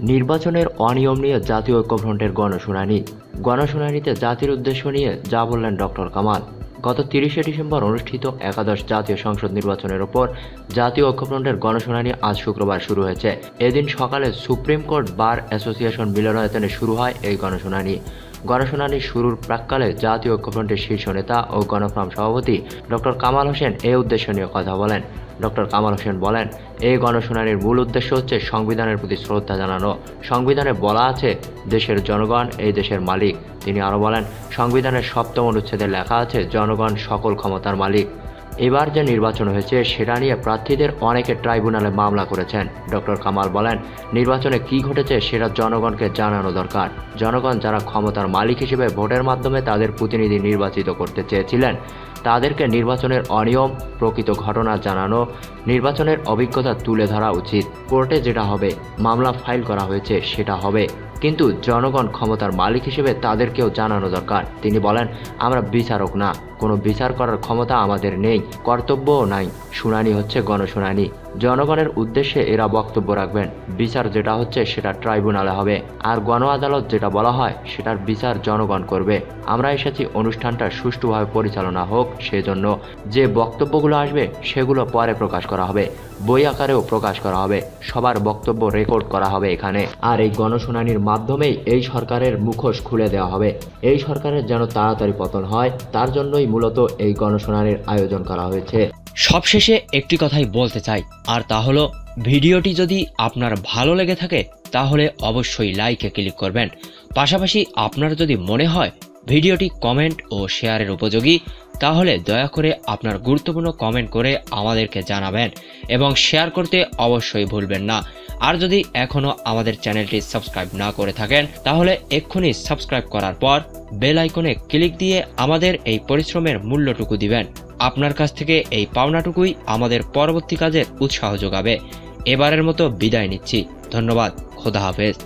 নির্বাচনের অনিয়ম নিয়ে জাতীয় ঐক্যফ্রন্টের গণশুনানি। গণশুনানিতে জাতির উদ্দেশ্য নিয়ে যা বললেন ডক্টর কামাল। গত তিরিশে ডিসেম্বর অনুষ্ঠিত একাদশ জাতীয় সংসদ নির্বাচনের ওপর জাতীয় ঐক্যফ্রন্টের গণশুনানি আজ শুক্রবার শুরু হয়েছে। এদিন সকালে সুপ্রিম কোর্ট বার অ্যাসোসিয়েশন মিলনায়তনে শুরু হয় এই গণশুনানি। গণশুনানি শুরুর প্রাককালে জাতীয় ঐক্যফ্রন্টের শীর্ষ নেতা ও গণফ্রাম সভাপতি ডক্টর কামাল হোসেন এ উদ্দেশ্য নিয়ে কথা বলেন। ডক্টর কামাল হোসেন বলেন, এই গণশুনানির মূল উদ্দেশ্য হচ্ছে সংবিধানের প্রতি শ্রদ্ধা জানানো। সংবিধানে বলা আছে, দেশের জনগণ এই দেশের মালিক। তিনি আরও বলেন, সংবিধানের সপ্তম অনুচ্ছেদে লেখা আছে, জনগণ সকল ক্ষমতার মালিক। এবার যে নির্বাচন হয়েছে, সেটা নিয়ে প্রার্থীদের অনেকে ট্রাইব্যুনালে মামলা করেছেন। ডক্টর কামাল বলেন, নির্বাচনে কি ঘটেছে সেটা জনগণকে জানানো দরকার। জনগণ যারা ক্ষমতার মালিক হিসেবে ভোটের মাধ্যমে তাদের প্রতিনিধি নির্বাচিত করতে চেয়েছিলেন, তাদেরকে নির্বাচনের অনিয়ম, প্রকৃত ঘটনা জানানো, নির্বাচনের অভিজ্ঞতা তুলে ধরা উচিত। কোর্টে যেটা হবে, মামলা ফাইল করা হয়েছে, সেটা হবে। কিন্তু জনগণ ক্ষমতার মালিক হিসেবে তাদেরকেও জানানো দরকার। তিনি বলেন, আমরা বিচারক না। কোনো বিচার করার ক্ষমতা আমাদের নেই। কর্তব্যও নাই। শুনানি হচ্ছে গণশুনানি। জনগণের উদ্দেশ্যে এরা বক্তব্য রাখবেন। বিচার যেটা হচ্ছে সেটা ট্রাইব্যুনালে হবে। আর গণ আদালত যেটা বলা হয় সেটার বিচার জনগণ করবে। আমরা এসেছি অনুষ্ঠানটা সুষ্ঠুভাবে পরিচালনা হোক সেজন্য। যে বক্তব্যগুলো আসবে সেগুলো পরে প্রকাশ করা হবে। বই আকারেও প্রকাশ করা হবে। সবার বক্তব্য রেকর্ড করা হবে এখানে। আর এই গণশুনানির মাধ্যমেই এই সরকারের মুখোশ খুলে দেওয়া হবে। এই সরকারের যেন তাড়াতাড়ি পতন হয়, তার জন্যই মূলত এই গণশুনানির আয়োজন করা হয়েছে। সবশেষে একটি কথাই বলতে চাই, আর তা হলো, ভিডিওটি যদি আপনার ভালো লেগে থাকে, তাহলে অবশ্যই লাইকে ক্লিক করবেন। পাশাপাশি আপনার যদি মনে হয় ভিডিওটি কমেন্ট ও শেয়ারের উপযোগী, তাহলে দয়া করে আপনার গুরুত্বপূর্ণ কমেন্ট করে আমাদেরকে জানাবেন এবং শেয়ার করতে অবশ্যই ভুলবেন না। আর যদি এখনও আমাদের চ্যানেলটি সাবস্ক্রাইব না করে থাকেন, তাহলে এক্ষুনি সাবস্ক্রাইব করার পর বেল আইকনে ক্লিক দিয়ে আমাদের এই পরিশ্রমের মূল্যটুকু দিবেন। আপনার কাছ থেকে এই পাওনাটুকুই আমাদের পরবর্তী কাজের উৎসাহ যোগাবে। এবারের মতো বিদায় নিচ্ছি। ধন্যবাদ। খোদা হাফেজ।